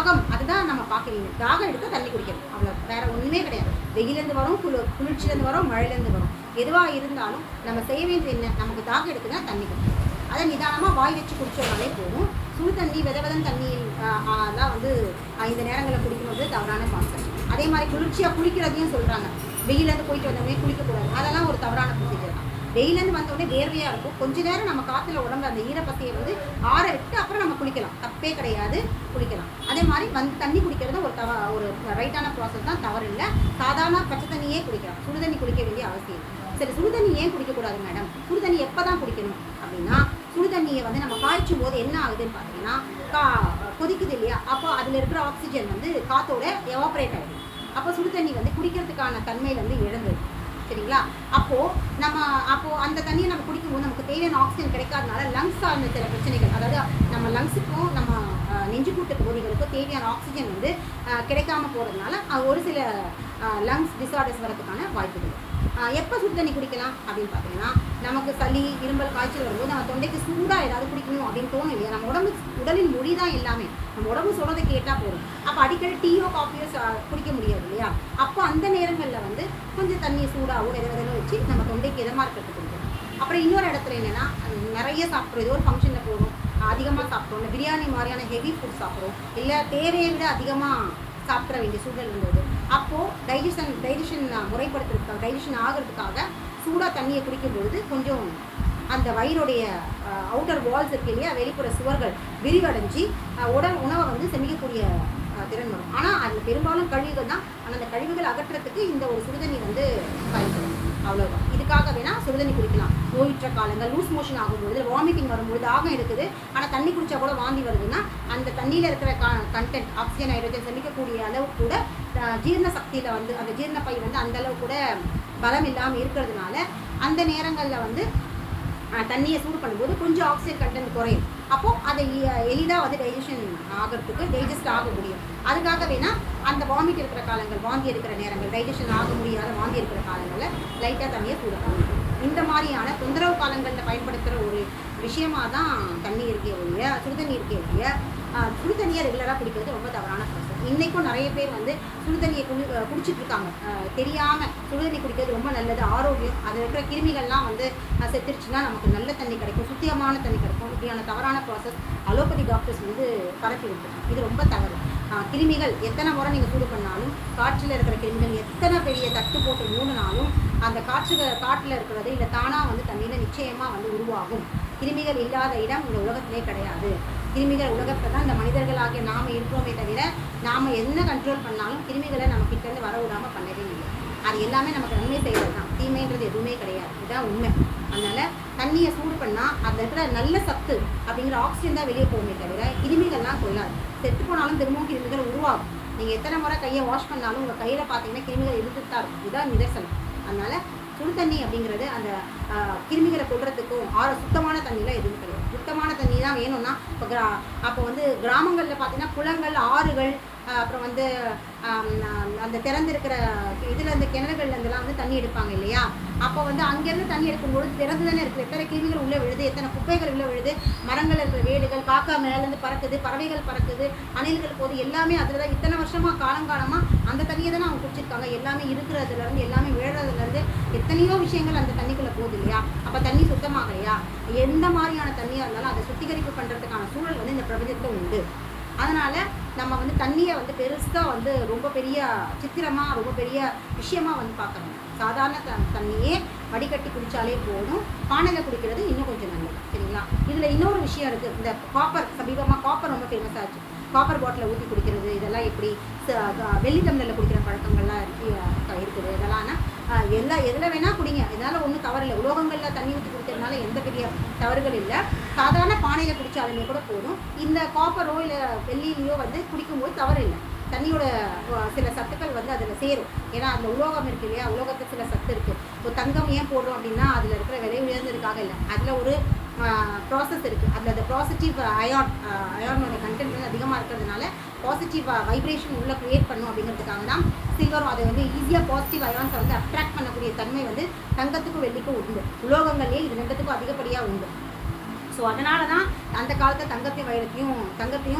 தாகம் அதுதான் நம்ம பார்க்குறீங்க தாகம் எடுத்து தண்ணி குடிக்கணும் அவ்வளோ வேற ஒன்றுமே கிடையாது. வெயிலேருந்து வரும் குளு குளிர்ச்சியிலேருந்து வரும் மழையிலேருந்து வரும். எதுவாக இருந்தாலும் நம்ம செய்ய வேண்டியது என்ன? நமக்கு தாகம் எடுக்குன்னா தண்ணி குடிக்கணும் அதை நிதானமாக வாய் வச்சு குடிச்சோம்னாலே போதும். சுடு தண்ணி வித விதம் தண்ணி தான் வந்து இந்த நேரங்களில் குடிக்கும்போது தவறான பாசம் அதே மாதிரி குளிர்ச்சியாக குளிக்கிறதையும் சொல்கிறாங்க வெயிலேருந்து போயிட்டு வந்தோடனே குளிக்கக்கூடாது. அதெல்லாம் ஒரு தவறான ப்ரொசீஜர் தான். வெயிலேருந்து வந்தோடனே வேர்வையாக இருக்கும். கொஞ்ச நேரம் நம்ம காற்றுல உடம்பு அந்த ஈரப்பசையை வந்து ஆற விட்டு அப்புறம் நம்ம குளிக்கலாம். தப்பே கிடையாது. குளிக்கலாம். அதே மாதிரி வந்து தண்ணி குடிக்கிறது ஒரு தவ ஒரு ரைட்டான ப்ராசஸ் தான். தவறு இல்லை சாதாரண பச்சை தண்ணியே குடிக்கலாம். சுடு தண்ணி குடிக்க வேண்டிய அவசியம் சரி சுடு தண்ணி ஏன் குடிக்கக்கூடாது மேடம் சுடு தண்ணி எப்போ தான் குடிக்கணும்? அப்படின்னா சுடு தண்ணியை வந்து நம்ம காய்ச்சும் போது என்ன ஆகுதுன்னு பார்த்தீங்கன்னா கா கொதிக்குது இல்லையா? அப்போ அதில் இருக்கிற ஆக்சிஜன் வந்து காத்தோட எவாப்ரேட் ஆகிடும் அப்போ சுடு தண்ணி வந்து குடிக்கிறதுக்கான தன்மையில் வந்து இழந்தது சரிங்களா? அப்போது நம்ம அப்போது அந்த தண்ணியை நம்ம குடிக்கும்போது நமக்கு தேவையான ஆக்சிஜன் கிடைக்காதனால லங்ஸ் சார்ந்த சில பிரச்சனைகள் அதாவது நம்ம லங்ஸுக்கும் நம்ம நெஞ்சு கூட்டு பகுதிகளுக்கும் தேவையான ஆக்சிஜன் வந்து கிடைக்காம போகிறதுனால ஒரு சில லங்ஸ் டிசார்டர்ஸ் வரதுக்கான வாய்ப்புகள் இருக்குது எப்போ சுடு தண்ணி குடிக்கலாம் அப்படின்னு பார்த்தீங்கன்னா நமக்கு சளி இரும்பல் காய்ச்சல் வரும்போது நம்ம தொண்டைக்கு சூடாக ஏதாவது குடிக்கணும் அப்படின்னு தோணும் இல்லையா? நம்ம உடம்பு உடலின் மொழி தான் எல்லாமே. நம்ம உடம்பு சொல்கிறத கேட்டால் போதும். அப்போ அடிக்கடி டீயோ காஃபியோ குடிக்க முடியாது இல்லையா? அப்போ அந்த நேரங்களில் வந்து கொஞ்சம் தண்ணியை சூடாகவும் வித வச்சு நம்ம தொண்டைக்கு இதமாக இருக்கிறது அப்புறம் இன்னொரு இடத்துல என்னென்னா நிறைய சாப்பிட்றோம். ஏதோ ஒரு ஃபங்க்ஷனில் போகிறோம் அதிகமாக சாப்பிட்றோம். இல்லை பிரியாணி மாதிரியான ஹெவி ஃபுட் சாப்பிட்றோம். இல்லை தேவையை விட அதிகமாக சாப்பிட வேண்டிய சூழல் இருந்தது அப்போது டைஜஷன் டைஜஷன் முறைப்படுத்துறதுக்காக டைஜஷன் ஆகிறதுக்காக சூடாக தண்ணியை குடிக்கும் பொழுது கொஞ்சம் அந்த வயிறுடைய அவுட்டர் வால்ஸ் இருக்கு இல்லையா வெளிப்புற சுவர்கள் விரிவடைஞ்சு உடல் உணவை வந்து செமிக்கக்கூடிய திறன் வரும். ஆனால் அதில் பெரும்பாலும் கழிவுகள் தான். ஆனால் அந்த கழிவுகள் அகற்றத்துக்கு இந்த ஒரு சுடுதண்ணி வந்து பயன்படும். அவ்வளோதான் இதுக்காக வேணால் சுடுதண்ணி குடிக்கலாம். நோயுற்ற காலங்கள் லூஸ் மோஷன் ஆகும்பொழுது வாமிட்டிங் வரும்பொழுது தாகம் இருக்குது ஆனால் தண்ணி குடித்தா கூட வாந்தி வருதுன்னா அந்த தண்ணியில் இருக்கிற கண்டென்ட் ஆக்சிஜன் ஹைட்ரஜன் செமிக்கக்கூடிய அளவு கூட ஜீரண சக்தியில் வந்து அந்த ஜீரண பை வந்து அந்த அளவு கூட பலம் இல்லாமல் இருக்கிறதுனால அந்த நேரங்களில் வந்து தண்ணியை சூடு பண்ணும்போது கொஞ்சம் ஆக்சிஜன் கண்டென்ட் குறையும். அப்போது அதை எளிதாக வந்து டைஜஷன் ஆகிறதுக்கு டைஜஸ்ட் ஆக முடியும். அதுக்காக வேணால் அந்த வாமிட் இருக்கிற காலங்கள் வாந்தி இருக்கிற நேரங்கள் டைஜஷன் ஆக முடியாத வாந்தி இருக்கிற காலங்களில் லைட்டாக தண்ணியை சூடு பண்ணணும். இந்த மாதிரியான தொந்தரவு காலங்களில் பயன்படுத்துகிற ஒரு விஷயமாக தான் தண்ணி இருக்கே ஒழிய சுடுதண்ணி இருக்கே ஒழிய சுடுதண்ணியை ரெகுலராக குடிக்கிறது ரொம்ப தவறான இன்றைக்கும் நிறைய பேர் வந்து சுடுதண்ணியை குடி குடிச்சிட்டு இருக்காங்க தெரியாமல் சுடுதண்ணி குடிக்கிறது ரொம்ப நல்லது. ஆரோக்கியம் அதில் இருக்கிற கிருமிகள்லாம் வந்து செத்துருச்சுன்னா நமக்கு நல்ல தண்ணி கிடைக்கும் சுத்தியமான தண்ணி கிடைக்கும். இப்படியான தவறான ப்ராசஸ் அலோபதி டாக்டர்ஸ் வந்து பரப்பி விட்டுருக்காங்க. இது ரொம்ப தவறு. கிருமிகள் எத்தனை முறை நீங்கள் சூடு பண்ணாலும் காற்றில் இருக்கிற கிருமிகள் எத்தனை பெரிய தட்டு போட்டு மூடினாலும் அந்த காற்று காட்டில் இருக்கிறது இல்லை தானாக வந்து தண்ணியில் நிச்சயமாக வந்து உருவாகும். கிருமிகள் இல்லாத இடம் இந்த உலகத்திலே கிடையாது. கிருமிகள் உலகத்தில் தான் இந்த மனிதர்களாகிய நாம் இருக்கிறோமே தவிர நாம் என்ன கண்ட்ரோல் பண்ணாலும் கிருமிகளை நம்ம கிட்டேருந்து வர விடாமல் பண்ணவே இல்லை. அது எல்லாமே நமக்கு நன்மை செய்கிறது தான். தீமைன்றது எதுவுமே கிடையாது. இதுதான் உண்மை. அதனால் தண்ணியை சூடு பண்ணால் அதில் இருக்கிற நல்ல சத்து அப்படிங்கிற ஆக்சிஜன் தான் வெளியே போகுமே தவிர கிருமிகள்லாம் கொள்ளாது செத்து போனாலும் திரும்பவும் கிருமிகள் உருவாகும். நீங்கள் எத்தனை முறை கையை வாஷ் பண்ணாலும் உங்கள் கையில் பார்த்தீங்கன்னா கிருமிகள் இருந்துட்டு தான் இருக்கும். இதுதான் நிதர்சனம். அதனால் சுடு தண்ணி அப்படிங்கிறது அந்த கிருமிகளை கொள்றதுக்கும் ஆற சுத்தமான தண்ணிலாம் எதுவும் கிடையாது. சுத்தமான தண்ணி தான் வேணும்னா இப்போ கிரா அப்போ வந்து கிராமங்களில் பார்த்தீங்கன்னா குளங்கள் ஆறுகள் அப்புறம் வந்து அந்த திறந்திருக்கிற இதில் அந்த கிணறுகள்லேருந்துலாம் வந்து தண்ணி எடுப்பாங்க இல்லையா? அப்போ வந்து அங்கேருந்து தண்ணி எடுக்கும்பொழுது திறந்து தானே இருக்குது. எத்தனை கிருமிகள் உள்ளே விழுது எத்தனை குப்பைகள் உள்ளே விழுது மரங்கள் இருக்கிற வேடுகள் காக்கா மேலேருந்து பறக்குது பறவைகள் பறக்குது அணில்கள் போது எல்லாமே அதில் தான் இத்தனை வருஷமாக காலங்காலமாக அந்த தண்ணியை தானே அவங்க குடிச்சிருக்காங்க. எல்லாமே இருக்கிறதுலேருந்து எல்லாமே விழுறதுலேருந்து எத்தனையோ விஷயங்கள் அந்த தண்ணிக்குள்ளே போகுது இல்லையா? அப்போ தண்ணி சுத்தமாகலையா? எந்த மாதிரியான தண்ணியாக இருந்தாலும் அதை சுத்திகரிப்பு பண்ணுறதுக்கான சூழல் வந்து இந்த பிரபஞ்சத்தில் உண்டு. அதனால் நம்ம வந்து தண்ணியை வந்து பெருசாக வந்து ரொம்ப பெரிய சித்திரமாக ரொம்ப பெரிய விஷயமா வந்து பார்க்கணும். சாதாரண த தண்ணியே வடிகட்டி குடித்தாலே போதும். பானையில் குடிக்கிறது இன்னும் கொஞ்சம் நல்லது. சரிங்களா? இதில் இன்னொரு விஷயம் இருக்குது இந்த காப்பர் சமீபமாக காப்பர் ரொம்ப ஃபேமஸ் ஆச்சு. காப்பர் பாட்டில் ஊற்றி குடிக்கிறது இதெல்லாம் எப்படி வெள்ளி தமிழில் குடிக்கிற பழக்கங்கள்லாம் இருக்கு இருக்குது. இதெல்லாம் ஆனால் எல்லாம் எதில் வேணால் குடிங்க. இதனால் ஒன்றும் தவறு இல்லை. உலோகங்களில் தண்ணி ஊற்றி குடிக்கிறதுனால எந்த பெரிய தவறுகள் இல்லை. சாதாரண பானையில் குடித்தாலுமே கூட போதும். இந்த காப்பரோ இல்லை வெள்ளியிலையோ வந்து குடிக்கும்போது தவறு இல்லை. தண்ணியோட சில சத்துக்கள் வந்து அதில் சேரும். ஏன்னா அந்த உலோகம் இருக்கு இல்லையா? உலோகத்துக்கு சில சத்து இருக்குது இப்போ தங்கம் ஏன் போடுறோம் அப்படின்னா அதில் இருக்கிற விலை உயர்ந்ததுக்காக இல்லை. அதில் ஒரு ப்ராசஸ் இருக்குது அதில் அந்த பாசிட்டிவ் அயான் அயானோட கண்டென்ட் வந்து அதிகமாக இருக்கிறதுனால பாசிட்டிவ் வைப்ரேஷன் உள்ளே க்ரியேட் பண்ணும் அப்படிங்கிறதுக்காக தான் சில்வரும் அதை வந்து ஈஸியாக பாசிட்டிவ் அயான்ஸை வந்து அட்ராக்ட் இருக்கக்கூடிய தன்மை வந்து தங்கத்துக்கும் வெள்ளிக்கும் உண்டு. உலோகங்கள்லேயே இது ரெண்டுத்துக்கும் அதிகப்படியாக உண்டு. ஸோ அதனால தான் அந்த காலத்தில் தங்கத்தையும் வைரத்தையும் தங்கத்தையும்